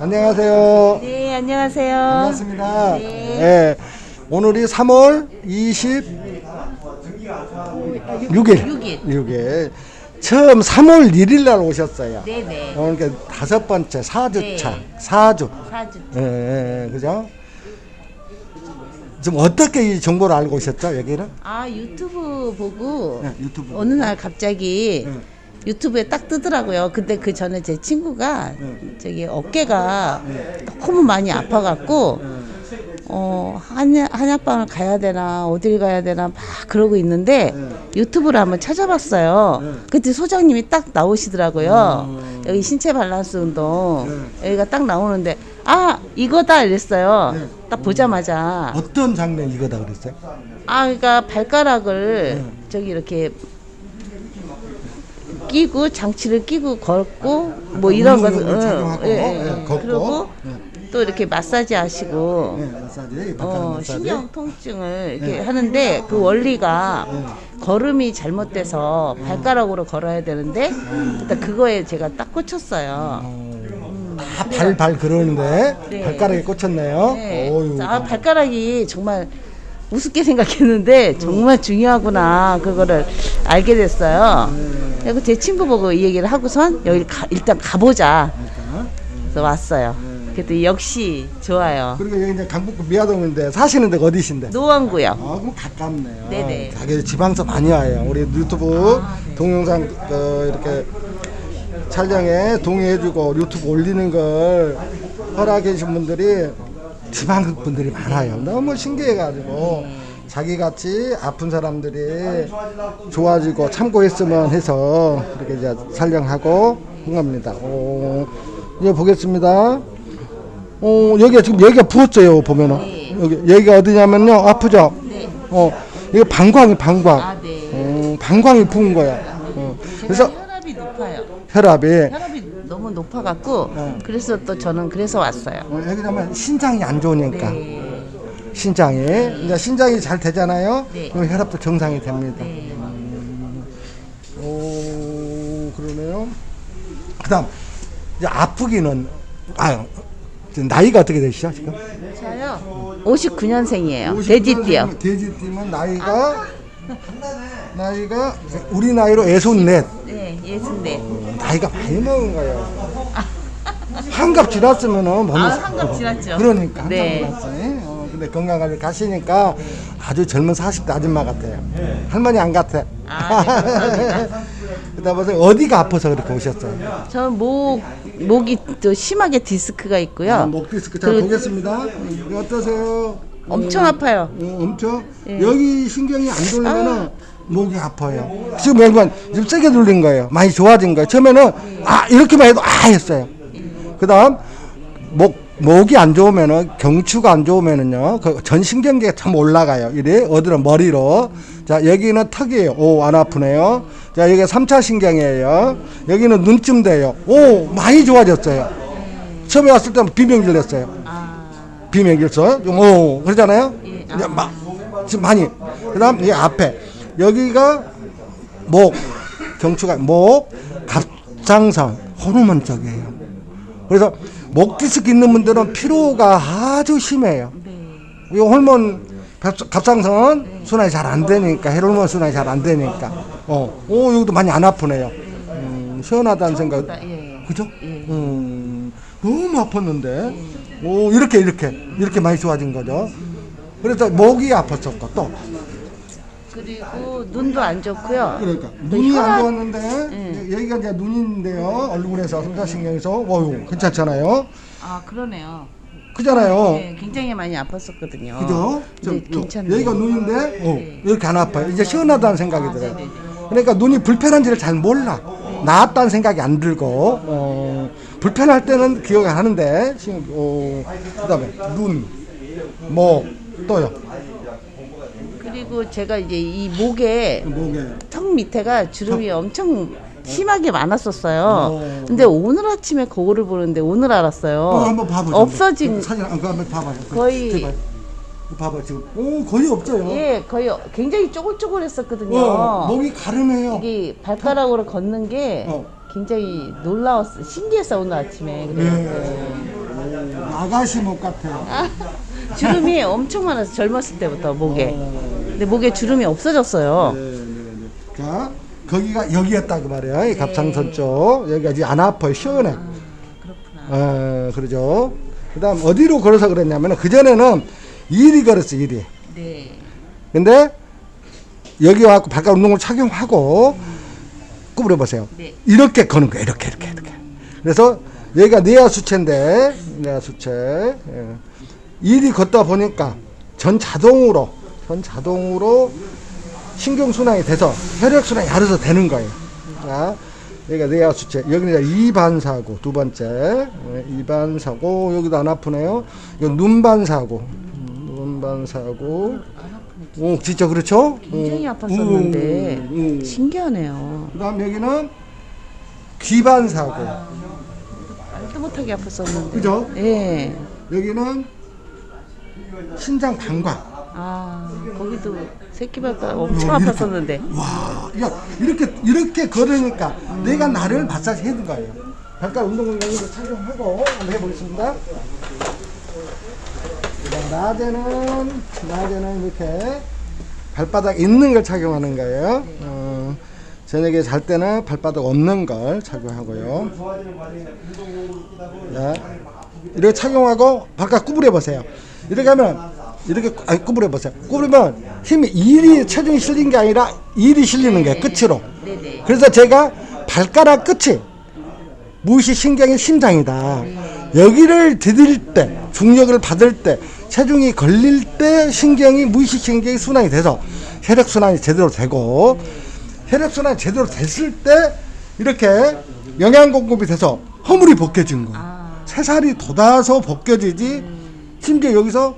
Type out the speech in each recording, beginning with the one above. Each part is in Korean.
안녕하세요. 네, 안녕하세요. 반갑습니다. 네. 예. 오늘이 3월 26일. 6일. 6일. 처음 3월 1일 날 오셨어요. 네네. 오늘 그 다섯 번째 4주차. 네. 4주. 사주. 예, 예, 예, 그죠? 지금 어떻게 이 정보를 알고 오셨죠, 여기는? 아, 유튜브 보고 네, 유튜브. 어느 날 갑자기 네. 유튜브에 딱 뜨더라고요. 근데 그 전에 제 친구가 네. 저기 어깨가 너무 많이 아파갖고 어 한약 한약방을 가야 되나 어딜 가야 되나 막 그러고 있는데 네. 유튜브를 한번 찾아봤어요. 그때 소장님이 딱 나오시더라고요. 여기 신체 밸런스 운동 여기가 딱 나오는데 아 이거다 이랬어요. 딱 보자마자 어떤 장면 이거다 그랬어요? 아, 그러니까 발가락을 저기 이렇게 끼고 장치를 끼고 걷고 뭐 이런 운동 것을 용을 응, 착용하고, 예, 예, 예. 걷고. 그리고 또 이렇게 마사지 하시고 네, 마사지, 어, 마사지. 신경 통증을 이렇게 하는데 그 원리가 걸음이 잘못돼서 발가락으로 걸어야 되는데 일단 그거에 제가 딱 꽂혔어요. 다 발, 발 그러는데 네. 발가락에 꽂혔네요. 네. 어유. 아, 발가락이 정말 우습게 생각했는데 정말 중요하구나 그거를 알게 됐어요. 그리고 제 친구 보고 이 얘기를 하고선 여기 가, 일단 가보자. 그래서 왔어요. 그때 역시 좋아요. 그리고 여기 이제 강북구 미아동인데 사시는 데가 어디신데? 노원구요. 아, 그럼 가깝네요. 네네. 자기 지방서 많이 와요. 우리 유튜브 아, 네. 동영상 그 이렇게 촬영에 동의해주고 유튜브 올리는 걸 허락해 주신 분들이 지방 분들이 많아요. 너무 신기해가지고 자기 같이 아픈 사람들이 좋아지고 참고했으면 해서 이렇게 이제 촬영하고 한 겁니다. 오, 이제 보겠습니다. 어, 여기가 지금 여기가 부었어요, 보면은. 네. 여기, 여기가 어디냐면요, 아프죠? 네. 어, 이거 방광이 방광. 아, 네. 어, 방광이 부은 거야. 어, 그래서 혈압이 높아요. 혈압이, 높아갖고 네. 그래서 또 저는 그래서 왔어요. 어, 여기 가면 신장이 안 좋으니까. 네. 신장이. 이제 신장이 잘 되잖아요? 네. 그럼 혈압도 정상이 됩니다. 네. 오, 그러네요. 그 다음, 이제 아프기는, 아 나이가 어떻게 되시죠, 지금? 저요 59년생이에요. 돼지띠요. 돼지띠면 나이가 나이가 우리 나이로 애손넷 네, 예순네. 나이가 많이 먹은 거예요. 한갑 지났으면은 뭐 아, 한갑 지났죠. 그러니까 한갑 네. 지났어요. 어, 근데 건강하게 가시니까 아주 젊은 40대 아줌마 같아요. 할머니 안 같아. 아, 네, 감사합니다. 그다음에 어디가 아파서 그렇게 오셨어요? 저는 목 목이 또 심하게 디스크가 있고요. 아, 목 디스크 잘 그리고 보겠습니다. 이거 어떠세요? 엄청 아파요. 어, 엄청 예. 여기 신경이 안 돌면은 목이 아파요. 지금 여러분 지금 세게 눌린 거예요. 많이 좋아진 거예요. 처음에는 아 이렇게만 해도 아 했어요. 그다음 목 목이 안 좋으면은 경추가 안 좋으면은요 그 전신경계가 참 올라가요. 이래 어디는 머리로 자 여기는 턱이에요. 오 안 아프네요. 자 여기 삼차 신경이에요. 여기는 눈쯤 돼요. 오 많이 좋아졌어요. 처음에 왔을 때는 비명질 냈어요. 아, 비명질서 오 그러잖아요. 예, 이제 막 지금 많이 그다음 이 앞에 여기가 목 경추가 목 갑상선 호르몬 쪽이에요. 그래서 목 디스크 있는 분들은 피로가 아주 심해요. 네. 이 호르몬 갑- 갑상선 순환이 잘 안 되니까 혈호르몬 순환이 잘 안 되니까 어, 오 여기도 많이 안 아프네요. 음, 시원하다는 생각. 예. 그죠? 예. 음, 너무 아팠는데, 오, 이렇게, 이렇게, 이렇게 많이 좋아진 거죠. 그래서 목이 아팠었고, 또. 그리고 눈도 안 좋고요. 그러니까, 또 눈이 안 좋았는데, 여기가 이제 눈인데요. 얼굴에서, 삼사신경에서, 어유 괜찮잖아요. 아, 그러네요. 크잖아요. 네, 굉장히 많이 아팠었거든요. 그죠? 괜찮네요. 여기가 눈인데, 어, 네. 이렇게 안 아파요. 이제 시원하다는 생각이 아, 들어요. 그러니까 눈이 불편한지를 잘 몰라. 나았다는 생각이 안 들고, 어, 불편할 때는 기억을 하는데, 지금, 어, 그 다음에 눈, 목, 또요. 그리고 제가 이제 이 목에 목에. 턱 밑에가 주름이 엄청 심하게 많았었어요. 어. 근데 오늘 아침에 거울을 보는데 오늘 알았어요. 어, 한번 봐보죠. 없어진 사진, 아, 그거 한번 봐봐요. 거의- 제발. 봐봐, 지금. 오, 거의 없어요. 예, 거의 굉장히 쪼글쪼글했었거든요. 어, 목이 가름해요. 여기 발가락으로 걷는 게 어. 굉장히 놀라웠어 신기했어 오늘 아침에 네. 아가씨 목 같아요. 아, 주름이 엄청 많아서 젊었을 때부터 목에 근데 목에 주름이 없어졌어요 네, 네, 네. 자, 거기가 여기였다고 말이에요. 이 갑상선 쪽. 여기가 이제 안 아파요. 시원해. 그렇구나 어, 그러죠. 그 다음, 어디로 걸어서 그랬냐면, 그 전에는 일이 걸었어, 일이. 네 근데, 여기 와갖고 바깥 운동을 착용하고, 구부려 보세요. 네. 이렇게 거는 거예요. 이렇게, 이렇게, 이렇게. 그래서, 여기가 뇌하 수체인데, 뇌하 수체. 예. 일이 걷다 보니까, 전 자동으로, 전 자동으로 신경 순환이 돼서 혈액 순환이 알아서 되는 거예요. 자, 여기가 뇌하 수체. 여기는 이제 이반사고, 두 번째. 예, 이반사고, 여기도 안 아프네요. 이거 눈반사고. 음, 눈반사고. 오, 진짜 그렇죠? 굉장히 오, 아팠었는데 음, 음. 신기하네요 그 다음 여기는 귀반 사고. 말도 못하게 아팠었는데 그죠? 예. 여기는 신장 방광. 아 거기도 새끼발가락 엄청 어, 이렇게. 아팠었는데 와, 야, 이렇게, 이렇게 걸으니까 내가 나를 마사지 해준 거예요. 잠깐 운동 공간으로 착용하고 한번 해보겠습니다. 낮에는, 낮에는 이렇게 발바닥 있는 걸 착용하는 거예요. 어, 저녁에 잘 때는 발바닥 없는 걸 착용하고요. 자, 이렇게 착용하고 바깥 구부려 보세요. 이렇게 하면 이렇게 아니 구부려 보세요. 구부리면 힘이 일이 체중이 실린 게 아니라 일이 실리는 거예요. 끝으로. 네네 그래서 제가 발가락 끝이 무시 신경의 심장이다. 여기를 디딜 때, 중력을 받을 때, 체중이 걸릴 때 신경이 무의식 신경이 순환이 돼서 혈액 순환이 제대로 되고 혈액 순환이 제대로 됐을 때 이렇게 영양 공급이 돼서 허물이 벗겨진 거. 아. 새살이 돋아서 벗겨지지. 심지어 여기서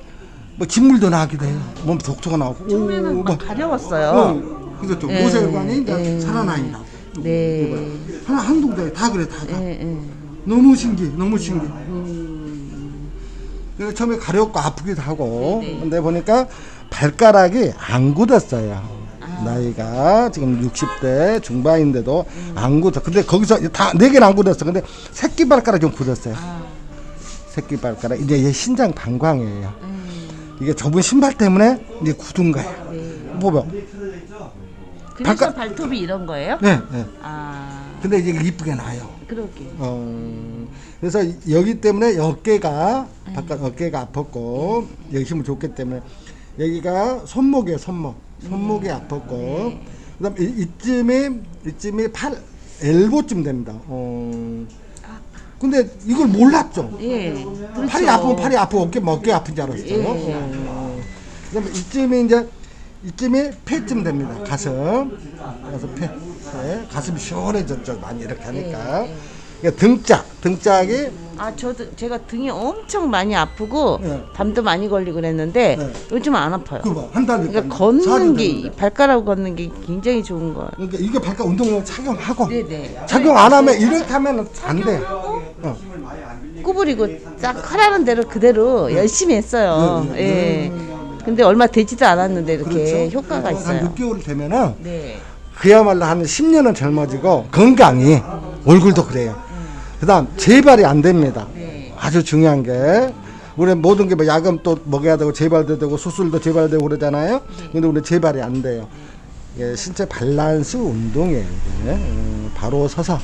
뭐 진물도 나기도 해요. 몸 독소가 나오고. 처음에는 오, 막 뭐. 가려웠어요 어, 그래서 좀 예, 모세혈관이 이제 예. 살아나인다. 네 하나 한동대 다 그래 다 다. 예, 예. 너무 신기, 너무 신기. 그래서 처음에 가렵고 아프기도 하고, 네네. 근데 보니까 발가락이 안 굳었어요. 나이가 지금 60대 중반인데도 안 굳어. 근데 거기서 다 네 개는 안 굳었어. 근데 새끼 발가락 좀 굳었어요. 아, 새끼 발가락 이제 얘 신장 방광이에요. 음, 이게 좁은 신발 때문에 이제 굳은 거예요. 네. 보면. 그래서 발톱이 이런 거예요? 네, 네. 아 근데 이제 이쁘게 나요. 그러게 어, 그래서 여기 때문에 어깨가 바깥 어깨가 아팠고 여기 힘을 줬기 때문에 여기가 손목이에요 손목 손목이 아팠고 그다음 이, 이쯤이 이쯤이 팔 엘보쯤 됩니다. 어. 근데 이걸 몰랐죠. 예 그렇죠. 팔이 아프면 팔이 아프고 어깨 뭐 어깨 아픈 줄 알았어요. 예. 어. 그다음에 이쯤이 이제 이쯤이 폐쯤 됩니다. 가슴. 그래서 폐. 네. 가슴이 시원해졌죠. 많이 이렇게 하니까. 예, 그러니까 등짝, 등짝이 아 저도 제가 등이 엄청 많이 아프고 네. 담도 많이 걸리고 그랬는데 네. 요즘 안 아파요. 그한달 그러니까 걷는 게 발가락 걷는 게 굉장히 좋은 거예요. 그러니까 이게 발가 운동용 착용하고 네네. 착용 안 하면 이렇게 하면 안 돼요. 어. 구부리고 딱 하라는 대로 그대로 열심히 했어요. 네, 예. 근데 얼마 되지도 않았는데 이렇게 그렇죠. 효과가 한 있어요. 6개월 되면은 네. 그야말로 한 10년은 젊어지고 건강이 얼굴도 그래요. 그다음 재발이 안 됩니다. 네. 아주 중요한 게 우리 모든 게뭐 야금 또 먹여야 되고 재발도 되고 수술도 재발되고 그러잖아요. 근데 우리 재발이 안 돼요. 이게 신체 밸런스 운동이에요. 이게. 음, 바로 서서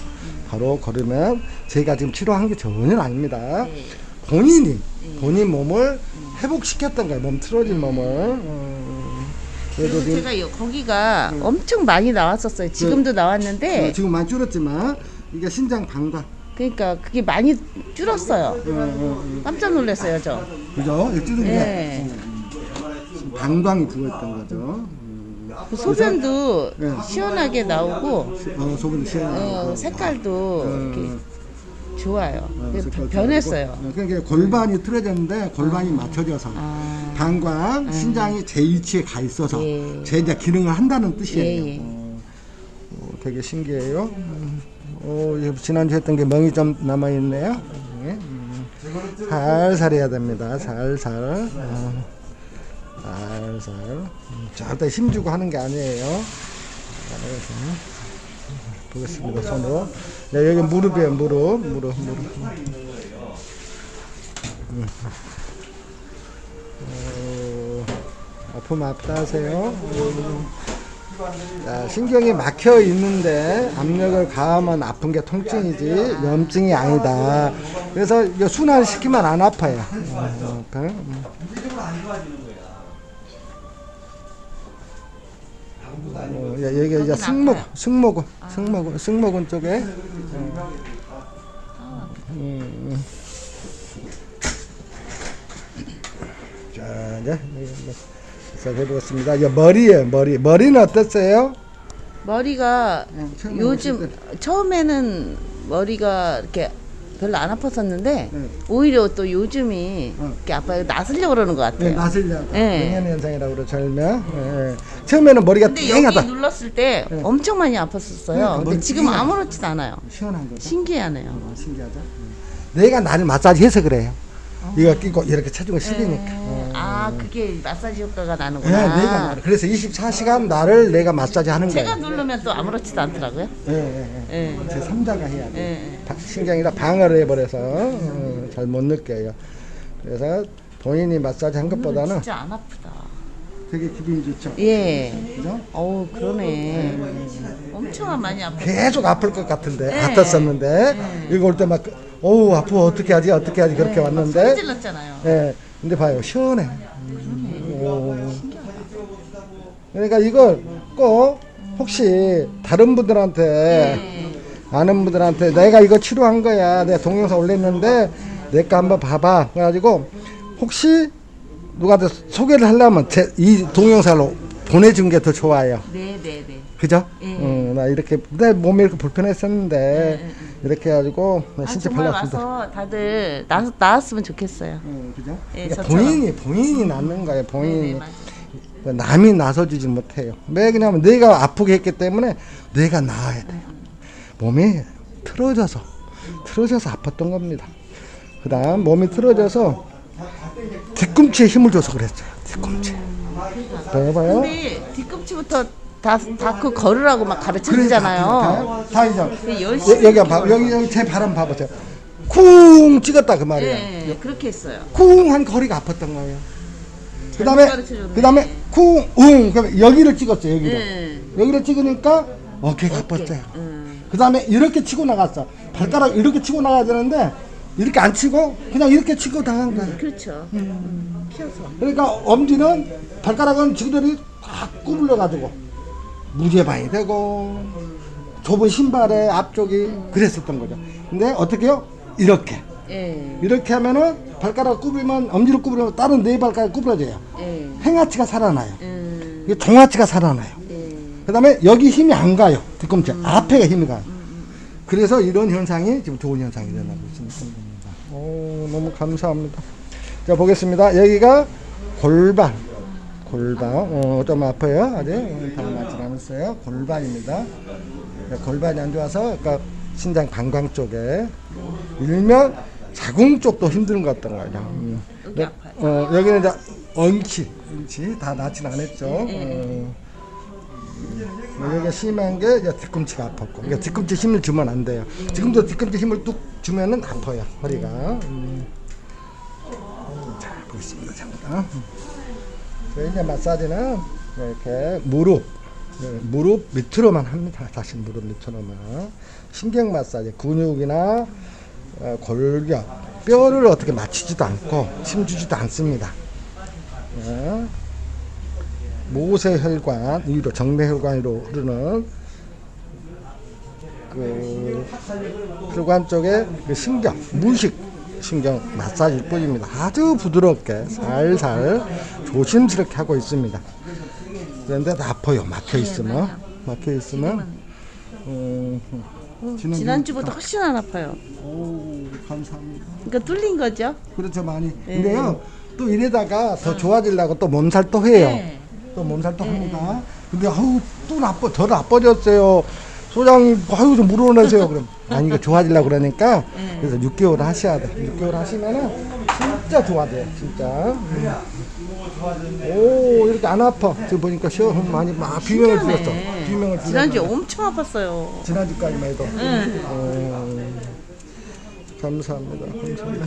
바로 걸으면 제가 지금 치료한 게 전혀 아닙니다. 네. 본인이 본인 몸을 회복시켰던 거예요. 몸 틀어진 몸을. 음, 그리고 지금 제가 요- 거기가 엄청 많이 나왔었어요. 지금도 어, 나왔는데 지금 많이 줄었지만 이게 신장 방광. 그러니까 그게 많이 줄었어요. 깜짝 놀랐어요, 저. 그죠? 이 줄은 게 네. 방광이 부었던 거죠. 음. 그 소변도 네. 시원하게 나오고 어, 속은 시원하고. 어, 색깔도 이렇게 좋아요. 어, 그래서 색깔 변했어요. 좋고. 어, 그러니까 골반이 틀어졌는데 골반이 맞춰져서 아. 방광, 신장이 제 위치에 가 있어서 예. 제 이제 기능을 한다는 뜻이에요. 예, 예. 어, 어, 되게 신기해요. 음. 어, 이거 지난주 했던 게 멍이 좀 남아 있네요. 예. 음. 살살 해야 됩니다. 살살. 어. 살살. 음, 절대 힘주고 하는 게 아니에요. 살살. 보겠습니다. 손으로. 네, 여기 무릎이에요. 무릎, 무릎, 무릎. 음. 어, 아프면 아프다 하세요. 음. 자, 신경이 막혀 있는데 압력을 가하면 아픈 게 통증이지 염증이 아니다. 그래서 이거 순환 시키면 안 아파요. 어? 음. 어, 예, 여기 이제 승모, 승모근, 승모근, 승모근 쪽에. 어. 음. 이제 시작해보겠습니다. 이 머리에 머리, 머리는 어땠어요? 머리가 어, 요즘 처음에는 머리가 이렇게 별로 안 아팠었는데 네. 오히려 또 요즘이 어. 이렇게 아파요. 나서려고 그러는 것 네, 같아요. 나슬려. 네. 영양 현상이라고 그러죠. 예, 예. 처음에는 머리가 근데 땡하다. 여기 눌렀을 때 네. 엄청 많이 아팠었어요. 그러니까 근데 지금 띵하다. 아무렇지도 않아요. 시원한 거죠. 신기하네요. 어, 신기하죠. 음. 내가 나를 마사지 해서 그래요. 이거 끼고 이렇게 체중을 실으니까. 네. 아 그게 마사지 효과가 예, 나는구나. 내가 나를. 그래서 24시간 나를 내가 마사지 하는 제가 거예요. 누르면 또 아무렇지도 않더라고요. 예, 예, 예. 예. 제 3자가 해야 돼. 예. 요 신경이라 방어를 해버려서 어, 잘못 느껴요. 그래서 본인이 마사지 한 것보다는 진짜 안 아프다. 되게 기분이 좋죠. 예. 그죠? 어우 그러네. 엄청 많이 아파. 계속 아플 것 같은데 네. 아팠었는데 네. 이거 올 때 막 어우 아프 어떻게 하지? 어떻게 하지? 그렇게 소리 왔는데. 질렀잖아요. 예. 근데 봐요. 시원해. 오. 그러니까 이걸 꼭 혹시 다른 분들한테 네. 아는 분들한테 내가 이거 치료한 거야. 내가 동영상 올렸는데 내 거 한번 봐봐. 그래가지고 혹시 누구한테 소개를 하려면 제, 이 동영상을 보내준 게 더 좋아요. 네 네 네. 그죠? 예. 응, 나 이렇게 내 몸이 이렇게 불편했었는데 이렇게 해가지고 나 아, 정말. 와서 다들 나, 나았으면 좋겠어요. 응, 그죠? 예, 그러니까 저처럼. 본인이 본인이 낫는 거예요. 본인이 네네 맞아요. 뭐 남이 나서주지 못해요. 왜 그냐면 내가 아프게 했기 때문에 내가 나아야 돼요. 몸이 틀어져서 틀어져서 아팠던 겁니다. 그다음 몸이 틀어져서 뒤꿈치에 힘을 줘서 그랬어요. 뒤꿈치. 봐봐요. 근데 뒤꿈치부터 다 다 그 걸으라고 막 가르쳐 주잖아요. 다, 다 이제 그 열심히 여- 여기 봐 여기 여기 제 발음 봐보세요. 쿵 찍었다 그 말이에요. 예, 예, 그렇게 했어요. 쿵한 거리가 아팠던 거예요. 그다음에 가르쳐줬네. 그다음에 쿵웅 그럼 여기를 찍었어요 여기를 예. 여기를 찍으니까 어깨가 아팠어요. 음. 그다음에 이렇게 치고 나갔어. 발가락 이렇게 치고 나가야 되는데 이렇게 안 치고 그냥 이렇게 치고 나간 거예요. 그렇죠. 음. 피어서. 그러니까 엄지는 발가락은 지그들이 다 구불러 가지고 무제반이 되고 좁은 신발의 앞쪽이 그랬었던 거죠. 근데 어떻게요? 이렇게 예. 이렇게 하면은 발가락 구부리면 엄지를 구부리면 다른 네 발가락 구부러져요. 예. 행하치가 살아나요. 음. 이게 종아치가 살아나요. 예. 그다음에 여기 힘이 안 가요. 뒤꿈치 앞에가 힘이 가요. 그래서 이런 현상이 지금 좋은 현상이 일어나고 있습니다. 오, 너무 감사합니다. 자 보겠습니다. 여기가 골반, 골반. 어, 좀 아파요. 아직 어, 다 맞지 않았어요. 골반입니다. 네, 골반이 안 좋아서 그러니까 신장 방광 쪽에 일면 자궁 쪽도 힘든 것 같던 거예요. 음. 여기. 어, 여기는 이제 엉치, 엉치 다 낫진 않았죠. 어. 어, 여기가 심한 게 이제 뒤꿈치가 아팠고, 그러니까 뒤꿈치 힘을 주면 안 돼요. 지금도 뒤꿈치 힘을 뚝 주면은 아파요 허리가. 음. 자 보겠습니다, 잠깐. 이제 마사지는 이렇게 무릎, 네, 무릎 밑으로만 합니다. 다시 무릎 밑으로만. 신경 마사지, 근육이나 어, 골격, 뼈를 어떻게 맞추지도 않고 힘주지도 않습니다. 네. 모세혈관 위로 정맥혈관으로 흐르는 그 혈관 쪽에 그 신경 무식 신경 마사지일 뿐입니다. 아주 부드럽게 살살 조심스럽게 하고 있습니다. 그런데 아파요. 막혀 있으면 막혀 있으면 음, 지난주- 지난주보다 훨씬 안 아파요. 오 감사합니다. 그러니까 뚫린 거죠. 그렇죠 많이. 네. 근데요 또 이래다가 더 좋아지려고 또 몸살 또 해요. 네. 또 몸살 또 합니다. 근데 아우 또 나빠 더 나빠졌어요. 소장님 아유 좀 물어내세요. 그럼. 아니 이거 좋아지려고 그러니까 네. 그래서 6개월 하셔야 돼. 6개월 하시면은 진짜 좋아져요 진짜. 음. 오 이렇게 안 아파. 지금 보니까 시험 많이 막 비명을 질렀어. 비명을 질렀어. 지난주에 엄청 아팠어요. 지난주까지만 해도. 응. 어, 감사합니다. 감사합니다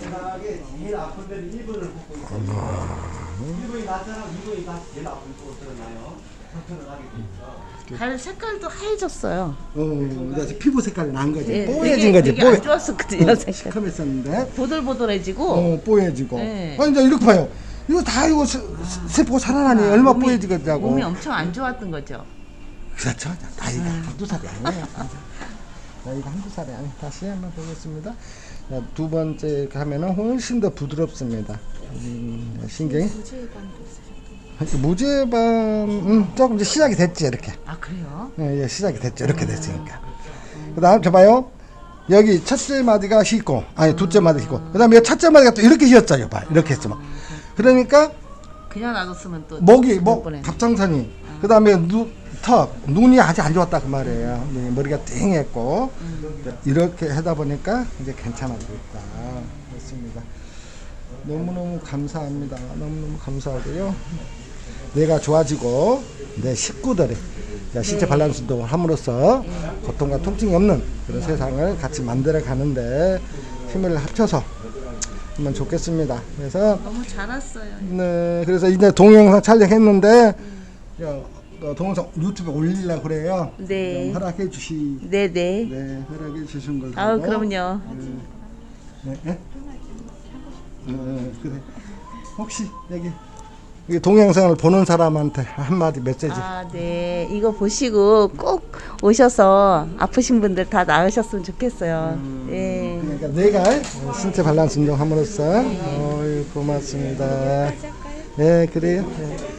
발 색깔도 하얘졌어요. 어, 이제 피부 색깔이 난 거지 예, 뽀얘진 되게- 거지 되게 뽀얘 안 좋았었거든요, 색깔. 시커맸었는데 보들보들해지고. 어, 뽀얘지고. 네. 아니, 이제 이렇게 봐요. 이거 다 이거 세- 세포 살아나니 얼마 몸이- 뽀얘지겠냐고. 몸이 엄청 안 좋았던 거죠. 그렇죠. 나이가 한두 살이 아니에요. 나이가 한두 살이 아니에요. 다시 한번 보겠습니다. 자, 두 번째 가면은 훨씬 더 부드럽습니다. 음, 신경이. 무죄반, 음, 조금 이제 시작이 됐지, 이렇게. 아 그래요? 예, 예, 시작이 됐죠. 이렇게 됐으니까. 그 다음, 저 봐요. 여기 첫째 마디가 쉽고, 아니, 둘째 마디 쉽고. 그 다음에 첫째 마디가 또 이렇게 쉬었죠. 봐. 이렇게. 막. 그러니까, 그냥 놔뒀으면 또 목이, 목, 뻔했네. 갑상선이. 그 다음에 눈, 턱, 눈이 아직 안 좋았다. 그 말이에요. 네, 머리가 띵했고. 이렇게 하다 보니까 이제 괜찮아지고 있다. 그렇습니다. 너무너무 감사합니다. 너무너무 감사하고요. 내가 좋아지고 내 식구들이 자, 신체 발란스 운동을 함으로써 고통과 통증이 없는 그런 세상을 같이 만들어 가는데 힘을 합쳐서 하면 좋겠습니다. 그래서 너무 잘 왔어요. 네, 그래서 이제 동영상 촬영했는데 야, 어, 동영상 유튜브에 올리려고 그래요. 네. 좀 허락해 주시. 네 네. 네, 허락해 주신 걸로. 아우 그럼요. 네, 네? 어, 그래. 혹시 여기 이 동영상을 보는 사람한테 한마디 메시지. 아, 네. 이거 보시고 꼭 오셔서 아프신 분들 다 나으셨으면 좋겠어요. 네. 그러니까 내가 신체 밸런스 운동 함으로써 어이, 고맙습니다. 네, 그래요. 네.